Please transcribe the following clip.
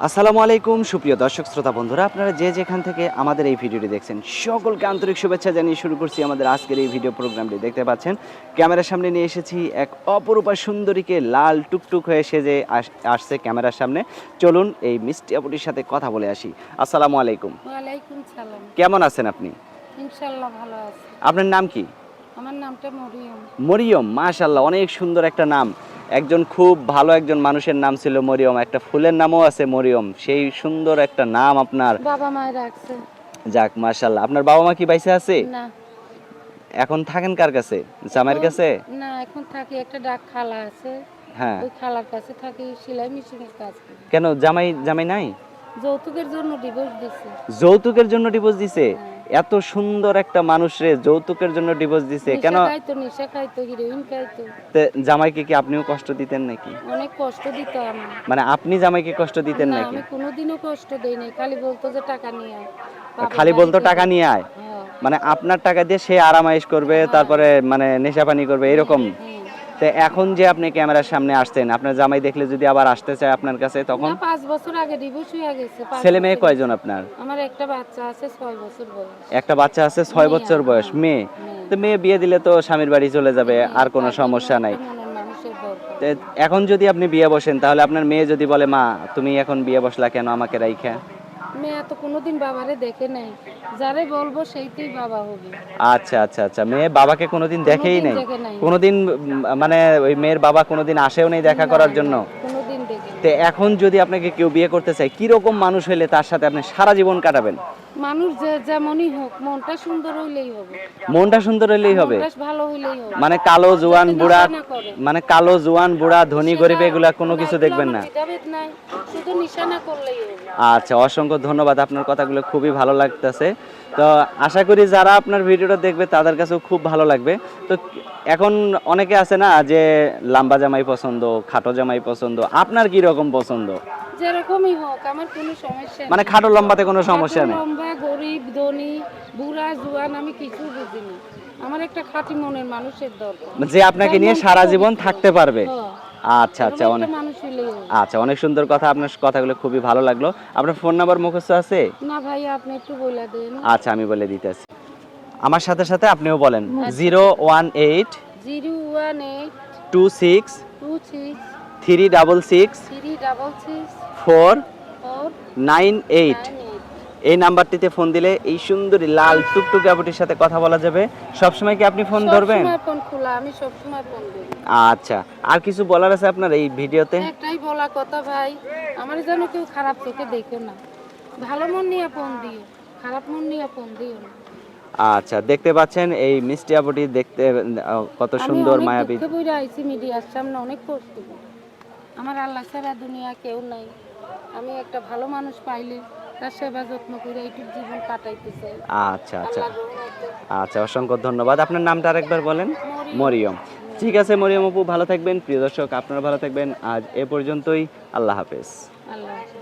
আসসালামু আলাইকুম সুপ্রিয় দর্শক শ্রোতা বন্ধুরা আপনারা যে যেখান থেকে আমাদের এই ভিডিওটি দেখছেন সকলকে আন্তরিক শুভেচ্ছা জানিয়ে শুরু করছি আমাদের আজকের এই ভিডিও প্রোগ্রামটি। দেখতে পাচ্ছেন ক্যামেরার সামনে নিয়ে এসেছি এক অপরূপা সুন্দরীকে লাল টুকটুক হয়ে সেজে আস- আসছে ক্যামেরার সামনে। চলুন এই মিষ্টি আপুটির সাথে কথা বলে আসি। আসসালামু আলাইকুম। কেমন আছেন আপনি? ইনশাল্লাহ ভালো আছি। আপনার নাম কি? আমার নামটা মরিয়ম। মরিয়ম মাশাল্লাহ অনেক সুন্দর একটা নাম। একজন খুব ভালো একজন মানুষের নাম ছিল মরিয়ম। একটা ফুলের নামও আছে মরিয়ম। সেই সুন্দর একটা নাম আপনার। বাবা মায়ের রাখছে। যাক মাশাল্লাহ আপনার বাবা মা কি বাইসে আছে? না। এখন থাকেন কার কাছে? জামাইয়ের কাছে? না এখন থাকি একটা ডাক খালা আছে। হ্যাঁ। ওই খালার কাছে থাকি সেলাই মেশিনের কাজ করি। কেন জামাই জামাই নাই? যৌতুকের জন্য ডিভোর্স দিছে। যৌতুকের জন্য ডিভোর্স দিছে? হ্যাঁ। এত সুন্দর একটা মানুষরে যৌতুকের জন্য ডিভোর্স দিছে। কেন খাইতো নেশা খাইতো হিরোইন খাইতো। জামাইকে কি আপনিও কষ্ট দিতেন নাকি? অনেক কষ্ট দিত মানে আপনি জামাইকে কষ্ট দিতেন নাকি? আমি কোনোদিনও কষ্ট দেই নাই খালি বলতো যে টাকা নিয়ে আয়। খালি বলতো টাকা নিয়ে আয়। হ্যাঁ, মানে আপনার টাকা দিয়ে সে আরামাইশ করবে তারপরে মানে নেশা পানি করবে এরকম। হ্যাঁ। তো এখন যে আপনি ক্যামেরার সামনে আসছেন আপনার জামাই দেখলে যদি আবার আসতে চায় আপনার কাছে তখন? না পাঁচ বছর আগে ডিভোর্স হয়ে গেছে পাঁচ ছেলে মেয়ে বছর- কয়জন আপনার? আমার একটা বাচ্চা আছে ছয় বছর বয়স। একটা বাচ্চা আছে ছয় মেয়ে বছর আমার, বয়স মেয়ে। মেয়ে। তো মেয়ে বিয়ে দিলে তো স্বামীর বাড়ি চলে যাবে আর কোনো তার জন্য সমস্যা নাই। একটা মনের মানুষের দরকার। তো এখন যদি আপনি বিয়ে বসেন তাহলে আপনার মেয়ে যদি বলে মা তুমি এখন বিয়ে বসলা কেন আমাকে রাইখা? মেয়ে তো কোনোদিন বাবারে দেখে নাই। যারে বলব সেইটাই বাবা হবে। আচ্ছা আচ্ছা আচ্ছা। মেয়ে বাবাকে কোনোদিন দেখেই নাই? কোনোদিন মানে ওই মেয়ের বাবা কোনোদিন আসেও নেই দেখা করার জন্য? কোনোদিন দেখে এখন যদি আপনাকে কেউ বিয়ে করতে চায় কি রকম মানুষ হলে তার সাথে আপনি সারা জীবন কাটাবেন? মানুষ যে যেমনই হোক মনটা সুন্দর হইলেই হবে। মনটা সুন্দর হলেই হবে। ভালো হইলেই হবে। মানে কালো জোয়ান বুড়া। মানে কালো জোয়ান বুড়া ধনী গরিব এগুলা কোনো কিছু দেখবেন না। শুধু নিশানা করলেই হবে। আচ্ছা অসংখ্য ধন্যবাদ। আপনার কথাগুলো খুবই ভালো লাগতেছে। তো আশা করি যারা আপনার ভিডিওটা দেখবে তাদের কাছেও খুব ভালো লাগবে। তো এখন অনেকে আছে না যে লাম্বা জামাই পছন্দ খাটো জামাই পছন্দ আপনার কি রকম পছন্দ? যেরকমই হোক আমার কোনো সমস্যা মানে খাটো লম্বাতে কোনো সমস্যা নেই? লম্বা গরিব ধনী বুড়া জুয়ান আমি কিছু বুঝি না আমার একটা খাঁটি মনের মানুষের দরকার। যে আপনাকে নিয়ে সারা জীবন থাকতে পারবে। হ্যাঁ, আচ্ছা আচ্ছা অনেক। আচ্ছা অনেক সুন্দর কথা। আপনার কথাগুলো খুবই ভালো লাগল। আপনার ফোন নাম্বার মুখস্থ আছে? না ভাই আপনি একটু বলে দেন। আচ্ছা আমি বলে দিতেছি। আমার সাথে সাথে আপনিও বলেন। Zero one eight zero one eight two six two six three double six four nine eight. এই নাম্বারটিতে ফোন দিলে এই সুন্দরী লাল টুকটুকে আপুটির সাথে কথা বলা যাবে। সবসময় কি আপনি ফোন ধরবেন? ফোন খোলা আমি সবসময় ফোন ধরি। আচ্ছা আর কিছু বলার আছে আপনার এই ভিডিওতে? একটাই বলা কথা ভাই আমার যেন কেউ খারাপ চোখে দেখো না। ভালো মন নিয়ে ফোন দিও খারাপ মন নিয়ে ফোন দিও না। আচ্ছা দেখতে পাচ্ছেন এই মিষ্টি আপুটি দেখতে কত আমি সুন্দর অনেক মায়াবী। বইরা আইছি মিডিয়ার সামনে অনেক কষ্ট। আমার আল্লাহ ছাড়া দুনিয়া কেউ নাই। আমি একটা ভালো মানুষ পাইলে তার সেবা যত্ন করে এইটুক জীবন কাটাইতে চাই। আচ্ছা আচ্ছা। আচ্ছা অসংখ্য ধন্যবাদ। আপনার নামটা আরেকবার বলেন? মরিয়ম। ঠিক আছে মরিয়ম আপু ভালো থাকবেন। প্রিয় দর্শক আপনারা ভালো থাকবেন। আজ এ পর্যন্তই। আল্লাহ হাফেজ। আল্লাহ হাফেজ।